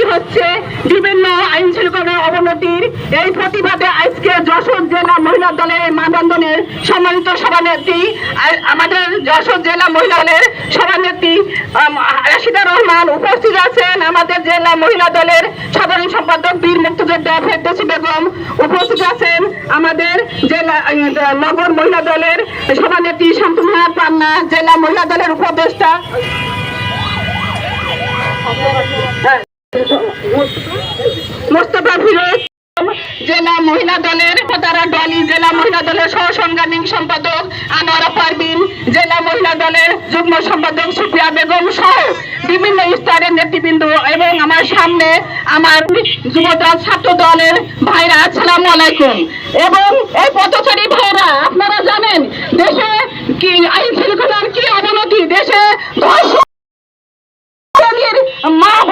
অবনতি হচ্ছে। বিভিন্ন আইন শৃঙ্খলার অবনতির। এই প্রতিবাদে আজকে যশোর জেলা মহিলা দলের মানবন্ধনের সম্মানিত সভানেত্রী আমাদের যশোর জেলা মহিলা দলের সভানেত্রী রাশিদা রহমান উপস্থিত আছেন। আমাদের জেলা মহিলা দলের সাধারণ সম্পাদক বীর মুক্তিযোদ্ধা ফেরদৌসী বেগম উপস্থিত আছেন। আমাদের জেলা নগর মহিলা দলের সভানেত্রী শান্তনুহা পান্না, জেলা মহিলা দলের উপদেষ্টা। এবং আমার সামনে আমার যুবদল ছাত্র দলের ভাইরা, আসসালামু আলাইকুম। এবং এই পথচারী ভাইরা, আপনারা জানেন, দেশে কি আইন শৃঙ্খলার কি অবনতি? দেশে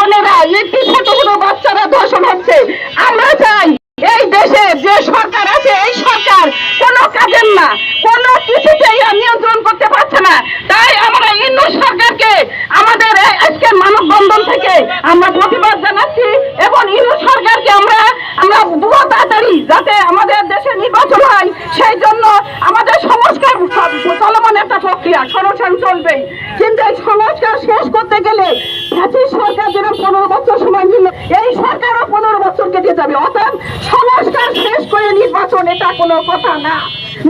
বোনেরা একটি ছোট ছোট বাচ্চারা ধর্ষণ হচ্ছে। আমরা চাই এই দেশে যে সরকার আছে, এই সরকার কোনো কাজের না, কোনো কিছুতেই নিয়ন্ত্রণ করতে পারছে না। তাই আমরা ইন্দু সরকারকে, আমাদের আজকের মানববন্ধন থেকে আমরা প্রতিবাদ জানাচ্ছি এবং ইন্দু সরকারকে আমরা আমরা দ্রুত তাড়াতাড়ি যাতে আমাদের দেশে নির্বাচন হয়, সেই জন্য আমাদের সংস্কার চলমান একটা প্রক্রিয়া, সংস্কার চলবেই কিন্তু এই সংস্কার শেষ করতে গেলে প্রাচীন সরকার যেরকম পনেরো বছর সময় নিল। এই সরকারও পনেরো বছর কেটে যাবে। অর্থাৎ সংস্কার শেষ করে নির্বাচন, এটা কোনো কথা না।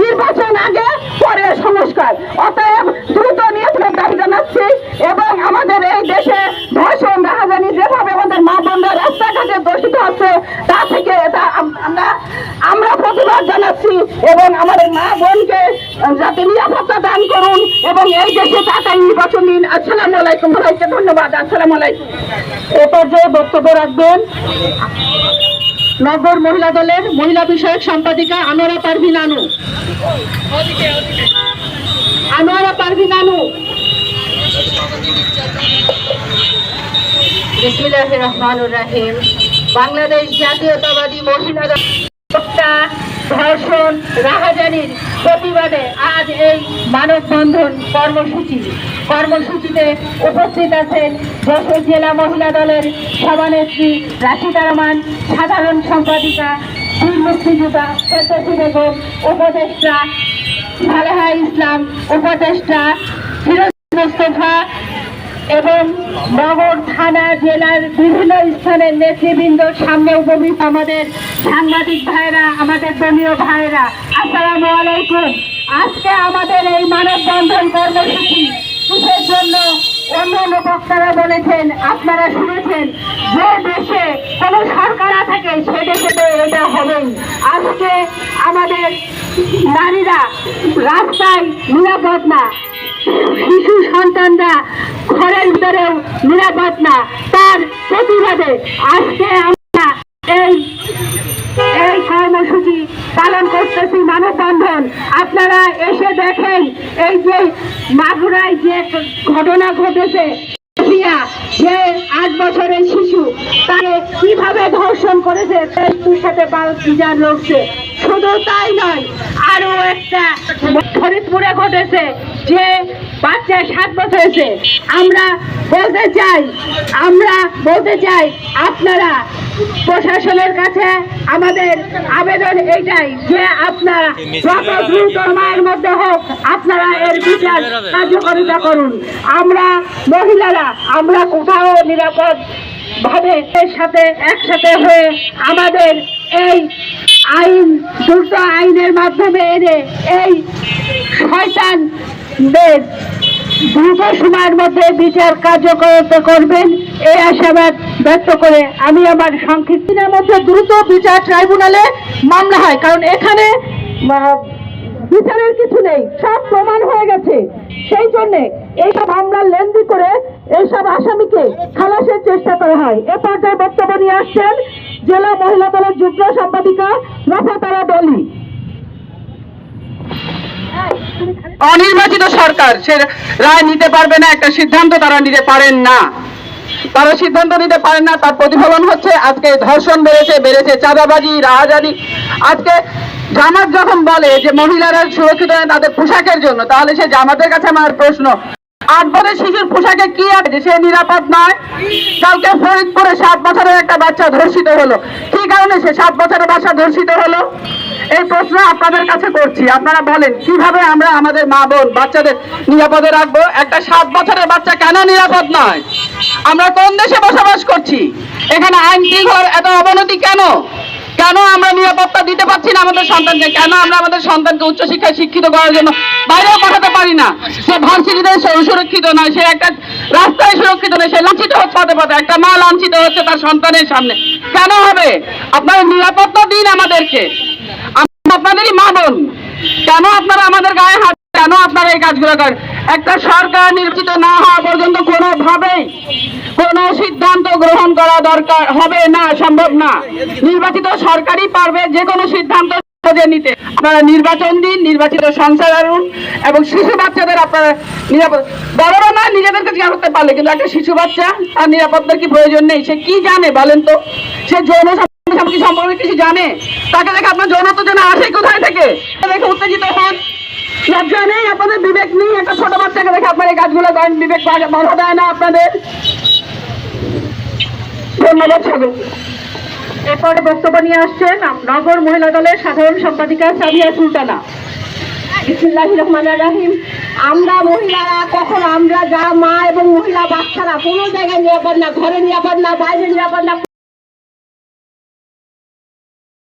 নির্বাচন আগে, পরে এবং আমাদের মা বোনকে যাতে নিরাপত্তা দান করুন এবং এই দেশে তাড়াতাড়ি নির্বাচন দিন। আসসালামু আলাইকুম সবাইকে, ধন্যবাদ। আসসালামু আলাইকুম। এ পর্যায়ে বক্তব্য রাখবেন নগর মহিলা দলের মহিলা বিষয়ক সম্পাদিকা আনোয়ারা পারভিন আনু। আনোয়ারা পারভিন আনু। রহমানুর রাহিম। বাংলাদেশ জাতীয়তাবাদী মহিলা ধর্ষণ রাহাজানির প্রতিবাদে আজ এই মানববন্ধন কর্মসূচি। কর্মসূচিতে উপস্থিত আছেন যশোর জেলা মহিলা দলের সভানেত্রী রাশিদা রহমান, সাধারণ সম্পাদিকা বীর মুক্তিযোদ্ধা বেগম, উপদেষ্টা সালেহা ইসলাম, উপদেষ্টা ফিরোজ মোস্তফা এবং নগর, থানা, জেলার বিভিন্ন স্থানের নেতৃবৃন্দ, সামনে উপস্থিত আমাদের সাংবাদিক ভাইরা, আমাদের দলীয় ভাইরা। আসসালামু আলাইকুম। আজকে আমাদের এই মানববন্ধন কর্মসূচি কিসের জন্য? অন্য অন্য বক্তারা বলেছেন, আপনারা শুনেছেন, যে দেশে কোনো সরকার থাকে সে দেশে তো এটা হবেই। আজকে আমাদের নারীরা রাস্তায় নিরাপদ না, শিশু সন্তানরা ঘরের ভিতরেও নিরাপদ না। তার প্রতিবাদে আজকে আমরা এই এই কর্মসূচি পালন করতেছি মানববন্ধন। আপনারা এসে দেখেন এই যে মাগুরায় যে ঘটনা ঘটেছে যে আট বছরের শিশু, তাকে কীভাবে ধর্ষণ করেছে, তার সাথে বালতিজার লোকছে শুধু তাই নয় আরও একটা ফরিদপুরে ঘটেছে যে বাচ্চা সাত বছর হয়েছে। আমরা বলতে চাই আমরা বলতে চাই আপনারা প্রশাসনের কাছে আমাদের আবেদন এইটাই যে আপনারা যত দ্রুত মায়ের মধ্যে হোক আপনারা এর বিচার কার্যকারিতা করুন। আমরা মহিলারা আমরা কোথাও নিরাপদ ভাবে এর সাথে একসাথে হয়ে আমাদের এই আইন দ্রুত আইনের মাধ্যমে এনে এই শয়তানদের দ্রুত সময়ের মধ্যে বিচার কার্যকরতা করবেন। এই আশাবাদ ব্যক্ত করে আমি আমার সংক্ষিপ্ত দিনের মধ্যে দ্রুত বিচার ট্রাইব্যুনালে মামলা হয়, কারণ এখানে বিচারের কিছু নেই, সব প্রমাণ হয়ে গেছে। সেই জন্যে এইসব মামলা লেন্দি করে এইসব আসামিকে খালাসের চেষ্টা করা হয়। এ পর্যায়ে বক্তব্য নিয়ে আসছেন জেলা মহিলা দলের যুগ্ম সম্পাদিকা রফাতারা দলি অনির্বাচিত সরকার, সে রায় নিতে পারবে না, একটা সিদ্ধান্ত তারা নিতে পারেন না। তারা সিদ্ধান্ত নিতে পারেন না, তার প্রতিফলন হচ্ছে, আজকে ধর্ষণ বেড়েছে বেড়েছে চাঁদাবাজি রাহাজানি আজকে জামাত যখন বলে যে মহিলারা সুরক্ষিত তাদের পোশাকের জন্য, তাহলে সে জামাতের কাছে আমার প্রশ্ন। আট বছরের শিশুর পোশাকে কি আছে সে নিরাপদ নয়? কালকে ফরিদপুরে সাত বছরের একটা বাচ্চা ধর্ষিত হলো। কি কারণে সে সাত বছরের বাচ্চা ধর্ষিত হলো? এই প্রশ্ন আপনাদের কাছে করছি। আপনারা বলেন, কীভাবে আমরা আমাদের মা বোন বাচ্চাদের নিরাপদে রাখব? একটা সাত বছরের বাচ্চা কেন নিরাপদ নয়? আমরা কোন দেশে বসবাস করছি? এখানে আইন শৃঙ্খলার এত অবনতি কেন? কেন আমরা নিরাপত্তা দিতে পারছি না আমাদের সন্তানকে? কেন আমরা আমাদের সন্তানকে উচ্চশিক্ষায় শিক্ষিত করার জন্য বাইরেও পাঠাতে পারি না? সে ভার্সিটিতে সুরক্ষিত নয় সে একটা রাস্তায় সুরক্ষিত নয় সে লাঞ্ছিত হচ্ছে পথে পথে। একটা মা লাঞ্ছিত হচ্ছে তার সন্তানের সামনে। কেন হবে? আপনারা নিরাপত্তা দিন আমাদেরকে। আপনাদেরই মা বোন। কেন আপনারা আমাদের গায়ে হাত কেন আপনারা এই কাজগুলো করেন? একটা সরকার নির্বাচিত না হওয়া পর্যন্ত কোনোভাবেই কোনো সিদ্ধান্ত গ্রহণ করা দরকার, হবে না, সম্ভব না। নির্বাচিত সরকারই পারবে যে কোনো সিদ্ধান্ত নিতে। আপনারা নির্বাচন দিন, নির্বাচিত সংসদ আনুন এবং শিশু বাচ্চাদের আপনারা নিরাপদ বড়রা না, নিজেদেরকে জিজ্ঞাসা করতে পারলে, কিন্তু একটা শিশু বাচ্চা, তার নিরাপত্তার কি প্রয়োজন নেই? সে কি জানে বলেন তো? সে যৌন সম্পর্কে সম্পর্কে কিছু জানে? তাকে দেখে আপনার যৌনত্ব যেন আসে কোথায় থেকে? দেখে উত্তেজিত হন। লজ্জা আপনাদের বিবেক নেই, একটা ছোট বাচ্চাকে দেখে আপনার এই কাজগুলো বিবেক বাধা দেয় না আপনাদের। ধন্যবাদ সকলকে এরপরে বক্তব্য নিয়ে আসছেন নগর মহিলা দলের সাধারণ সম্পাদিকা সাবিয়া সুলতানা। বিসমুল্লাহ রহমান রাহিম। আমরা মহিলারা, কখন আমরা যা মা এবং মহিলা বাচ্চারা কোনো জায়গায় নিরাপদ না, ঘরে নিরাপদ না, বাইরে নিরাপদ না